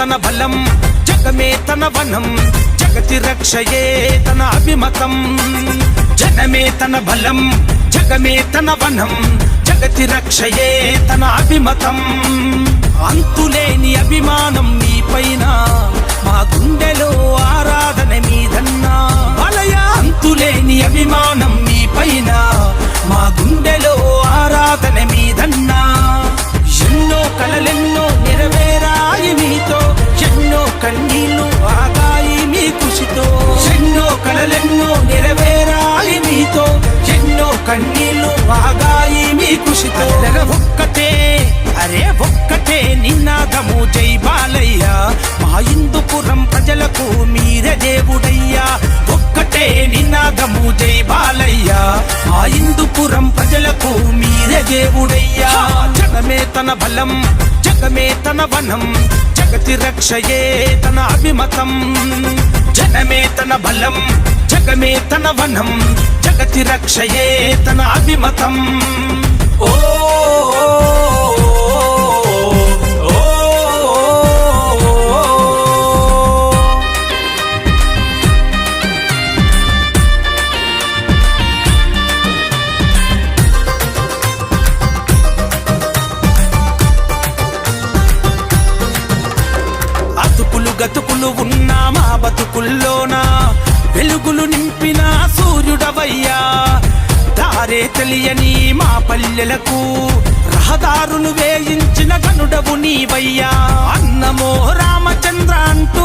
తన బలం జగమే తన వనం జగతి రక్షయే తన అభిమతం. జనమే తన బలం జగమే తన వనం జగతి రక్షయే తన అభిమతం. అంతులేని అభిమానం మీ కన్నీళ్ళు వాగాయి మీ కృషితో. అరెర ఒక్కటే అరే ఒక్కటే నినాదము జై బాలయ్య. మా ఇందుపురం ప్రజలకు మీరే దేవుడయ్యా. ఒక్కటే నినాదము జై బాలయ్య. మా ఇందుపురం ప్రజలకు మీరే దేవుడయ్యా. జగమే తన బలం జగమే తన వనం. జగతి రక్షయే తన అభిమతం. జనమే తన బలం జగమే తన వనం జగతి రక్షయే తన అభిమతం. ఓ అతుకులు గతుకులు ఉన్న దారే తెలియని మా పల్లెలకు రహదారులు వేయించిన గనుడవు నీవయ్యా. అన్నమో రామచంద్ర అంటూ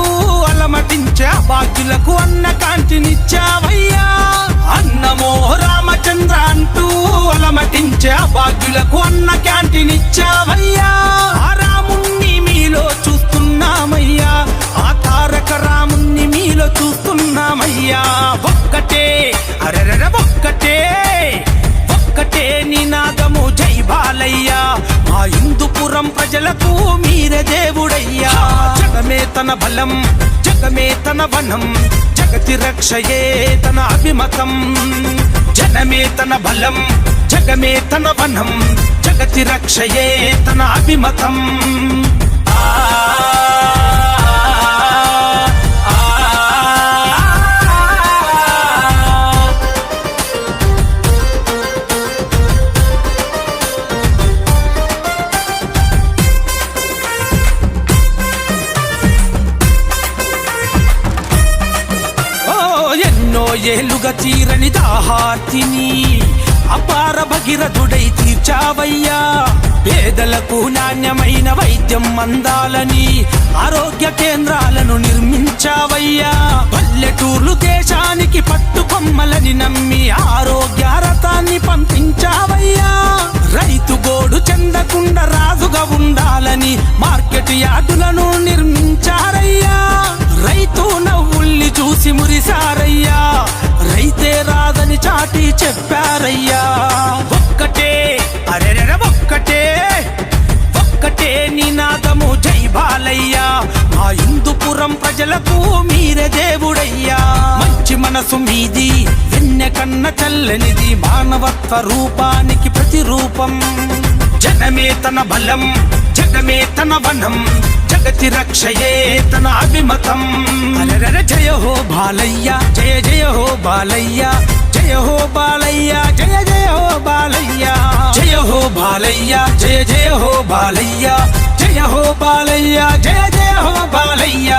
అలమటించే బాధ్యులకు అన్న కాంతినిచ్చావయ్యా. అన్నమో రామచంద్ర అంటూ అలమటించే బాధ్యులకు అన్న క్యాంటీనిచ్చావయ్యా హిందూపురం ప్రజలకు మీరే దేవుడయ్యా. జగమే తన బలం జగమే తన వనం జగతి రక్షయే తన అభిమతం. జనమే తన బలం జగమే తన వనం జగతి రక్షయే తన అభిమతం. ఏలుగా తీరని దాహార్తిని అపార భగీరథుడై తీర్చావయ్యా. పేదలకు నాణ్యమైన వైద్యం అందాలని ఆరోగ్య కేంద్రాలను నిర్మించావయ్యా. పల్లెటూర్లు దేశానికి పట్టుకొమ్మలని నమ్మి ఆరోగ్య రథ చెప్పారయ్యా. ఒక్కటే అరెరెర ఒక్కటే ఒక్కటే నినాదము జై బాలయ్యా. మా హిందూపురం ప్రజలకు మీరే దేవుడయ్యా. మంచి మనసు మీది వెన్నె కన్న చల్లనిది మానవత్వ రూపానికి ప్రతిరూపం. జనమే తన బలం జగమే తన వనం. జగతి రక్షయే తన అభిమతం. జయ హో బాలయ్య జయ జయ హో బాలయ్య. జయ హో బాలయ్య జయ జయ హో బాలయ్య జయ హో బాలయ్య జయ జయ హో బాలయ్య జయ హో బాలయ్య జయ జయ హో బాలయ్య